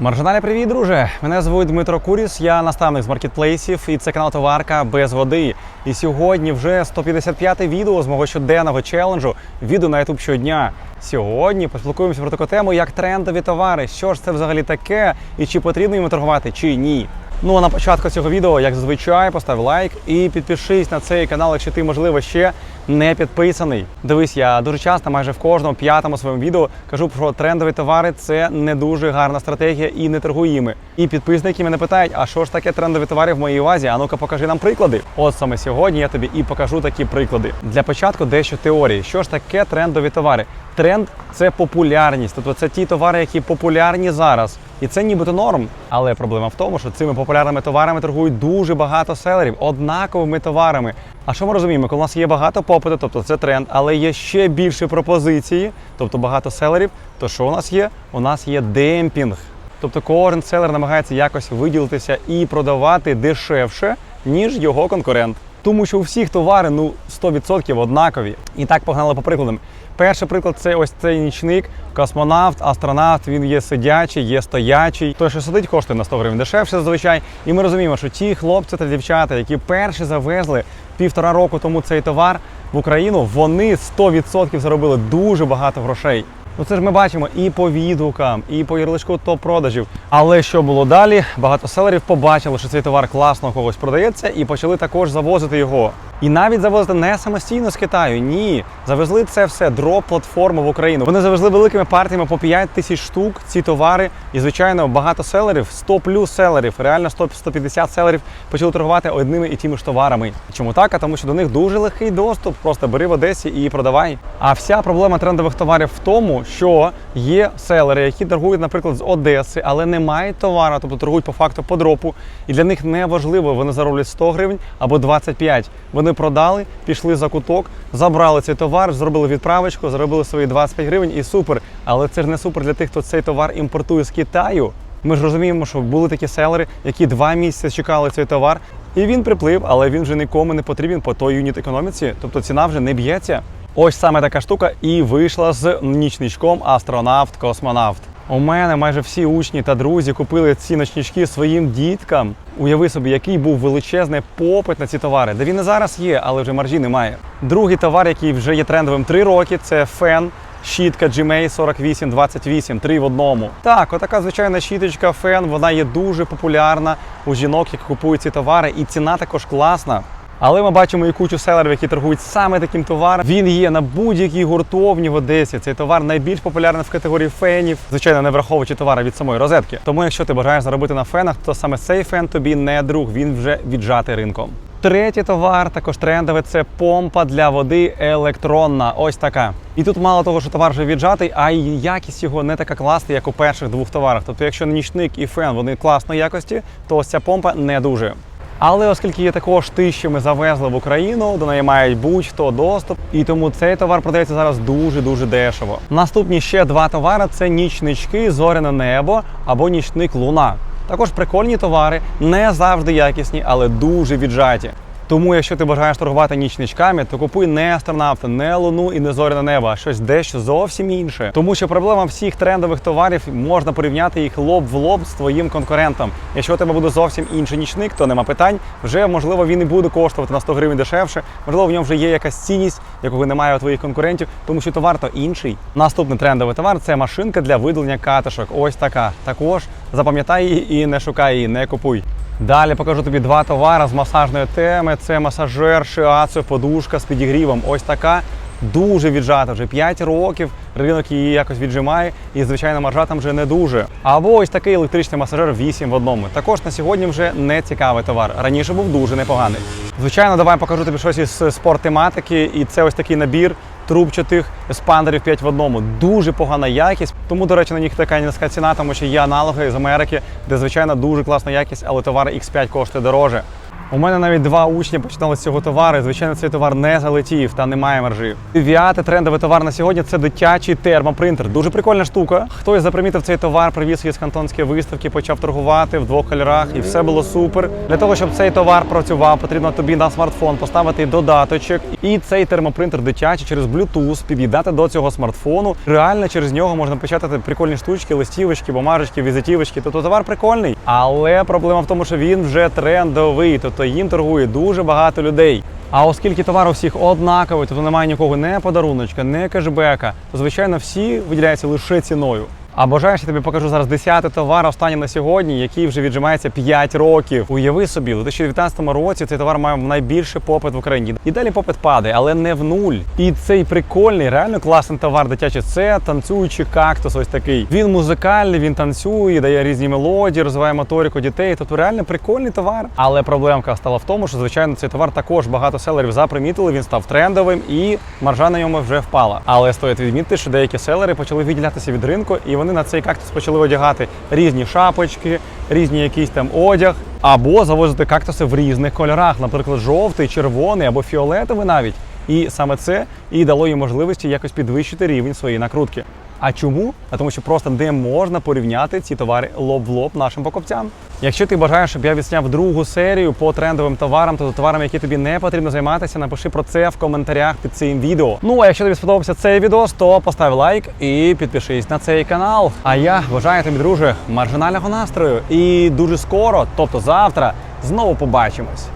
Маржиналі, привіт, друже! Мене звуть Дмитро Куріс, я наставник з маркетплейсів, і це канал Товарка без води. І сьогодні вже 155-те відео з мого щоденного челенджу відео на YouTube щодня. Сьогодні поспілкуємося про таку тему, як трендові товари. Що ж це взагалі таке, і чи потрібно їм торгувати, чи ні. Ну а на початку цього відео, як зазвичай, постав лайк і підпишись на цей канал, якщо ти, можливо, ще не підписаний. Дивись, я дуже часто, майже в кожному п'ятому своєму відео кажу про трендові товари. Це не дуже гарна стратегія і не торгуй їми. І підписники мене питають, а що ж таке трендові товари в моїй увазі? А ну-ка покажи нам приклади. От саме сьогодні я тобі і покажу такі приклади. Для початку дещо теорії. Що ж таке трендові товари? Тренд це популярність, тобто це ті товари, які популярні зараз. І це нібито норм. Але проблема в тому, що цими популярними товарами торгують дуже багато селерів, однаковими товарами. А що ми розуміємо? Коли у нас є багато попиту, тобто це тренд, але є ще більше пропозиції, тобто багато селерів, то що у нас є? У нас є демпінг. Тобто кожен селер намагається якось виділитися і продавати дешевше, ніж його конкурент. Тому що у всіх товари ну 100% однакові. І так погнали по прикладам. Перший приклад це ось цей нічник, космонавт, астронавт. Він є сидячий, є стоячий. Той, що сидить, коштує на 100 гривень дешевше зазвичай. І ми розуміємо, що ті хлопці та дівчата, які перші завезли півтора року тому цей товар в Україну, вони 100% заробили дуже багато грошей. Ну це ж ми бачимо і по відгукам, і по ярличку топ-продажів. Але що було далі? Багато селерів побачили, що цей товар класно когось продається, і почали також завозити його. І навіть завозити не самостійно з Китаю. Ні, завезли це все дроп-платформу в Україну. Вони завезли великими партіями по 5 тисяч штук ці товари. І звичайно, багато селерів, 100 плюс селерів, реально 100 150 селерів почали торгувати одними і тими ж товарами. Чому так? А тому що до них дуже легкий доступ. Просто бери в Одесі і продавай. А вся проблема трендових товарів в тому, що є селери, які торгують, наприклад, з Одеси, але не мають товару, тобто торгують по факту по дропу. І для них не важливо, вони зароблять 100 гривень або 25. Вони продали, пішли за куток, забрали цей товар, зробили відправочку, заробили свої 25 гривень і супер. Але це ж не супер для тих, хто цей товар імпортує з Китаю. Ми ж розуміємо, що були такі селери, які два місяці чекали цей товар, і він приплив, але він вже нікому не потрібен по той юніт економіці, тобто ціна вже не б'ється. Ось саме така штука і вийшла з нічничком астронавт-космонавт. У мене майже всі учні та друзі купили ці ночнички своїм діткам. Уяви собі, який був величезний попит на ці товари, де він і зараз є, але вже маржі немає. Другий товар, який вже є трендовим 3 роки, це фен. Щітка GMA 4828, 3 в одному. Так, отака звичайна щіточка, фен, вона є дуже популярна у жінок, які купують ці товари, і ціна також класна. Але ми бачимо і кучу селерів, які торгують саме таким товаром. Він є на будь-якій гуртовні в Одесі. Цей товар найбільш популярний в категорії фенів, звичайно, не враховуючи товари від самої розетки. Тому, якщо ти бажаєш заробити на фенах, то саме цей фен тобі не друг, він вже віджатий ринком. Третій товар, також трендовий, це помпа для води електронна. Ось така. І тут мало того, що товар вже віджатий, а й якість його не така класна, як у перших двох товарах. Тобто, якщо нічник і фен вони класної якості, то ось ця помпа не дуже. Але оскільки є також ти, що ми завезли в Україну, до неї мають будь-хто доступ, і тому цей товар продається зараз дуже дуже дешево. Наступні ще два товари це нічнички, зоряне небо або нічник луна. Також прикольні товари, не завжди якісні, але дуже віджаті. Тому, якщо ти бажаєш торгувати нічничками, то купуй не астронавта, не луну і не зоряне небо, а щось дещо зовсім інше. Тому що проблема всіх трендових товарів можна порівняти їх лоб в лоб з твоїм конкурентом. Якщо у тебе буде зовсім інший нічник, то нема питань. Вже можливо він і буде коштувати на 100 гривень дешевше. Можливо, в ньому вже є якась цінність, якої немає у твоїх конкурентів, тому що товар то інший. Наступний трендовий товар це машинка для видалення катишок. Ось така. Також запам'ятай її і не шукай її, не купуй. Далі покажу тобі два товари з масажної теми. Це масажер Shiatsu, подушка з підігрівом. Ось така. Дуже віджата, вже 5 років ринок її якось віджимає, і звичайно маржа там вже не дуже. Або ось такий електричний масажер 8 в одному. Також на сьогодні вже не цікавий товар. Раніше був дуже непоганий. Звичайно, давай покажу тобі щось із спорттематики, і це ось такий набір трубчатих еспандерів 5 в одному. Дуже погана якість. Тому, до речі, на них така низька ціна, тому що є аналоги з Америки, де звичайно дуже класна якість, але товар X5 коштує дороже. У мене навіть два учні починали з цього товару. Звичайно, цей товар не залетів та немає маржі. Дев'ятий трендовий товар на сьогодні це дитячий термопринтер. Дуже прикольна штука. Хтось запримітив цей товар, привіз її з кантонської виставки, почав торгувати в двох кольорах, і все було супер. Для того, щоб цей товар працював, потрібно тобі на смартфон поставити додаточок. І цей термопринтер дитячий через Bluetooth під'єднати до цього смартфону. Реально через нього можна печатати прикольні штучки, листівочки, бумажечки, візитівочки. Тобто товар прикольний. Але проблема в тому, що він вже трендовий, тобто їм торгує дуже багато людей. А оскільки товар у всіх однаковий, тобто немає нікого не подаруночка, не кешбека, то звичайно всі виділяються лише ціною. А бажаєш, я тобі покажу зараз 10 товар, останній на сьогодні, який вже віджимається 5 років. Уяви собі, у 2019 році цей товар має найбільший попит в Україні. І далі попит падає, але не в нуль. І цей прикольний, реально класний товар дитячий. Це танцюючий кактус. Ось такий. Він музикальний, він танцює, дає різні мелодії, розвиває моторику дітей. Тобто реально прикольний товар. Але проблемка стала в тому, що звичайно цей товар також багато селерів запримітили. Він став трендовим і маржа на ньому вже впала. Але стоїть відмітити, що деякі селери почали відділятися від ринку, і вони на цей кактус почали одягати різні шапочки, різні якийсь там одяг, або завозити кактуси в різних кольорах, наприклад, жовтий, червоний або фіолетовий навіть. І саме це і дало їм можливості якось підвищити рівень своєї накрутки. А чому? А тому, що просто не можна порівняти ці товари лоб в лоб нашим покупцям. Якщо ти бажаєш, щоб я відсняв другу серію по трендовим товарам, тобто товарам, які тобі не потрібно займатися, напиши про це в коментарях під цим відео. Ну а якщо тобі сподобався цей відео, то постав лайк і підпишись на цей канал. А я бажаю тобі, друже, маржинального настрою. І дуже скоро, тобто завтра, знову побачимось.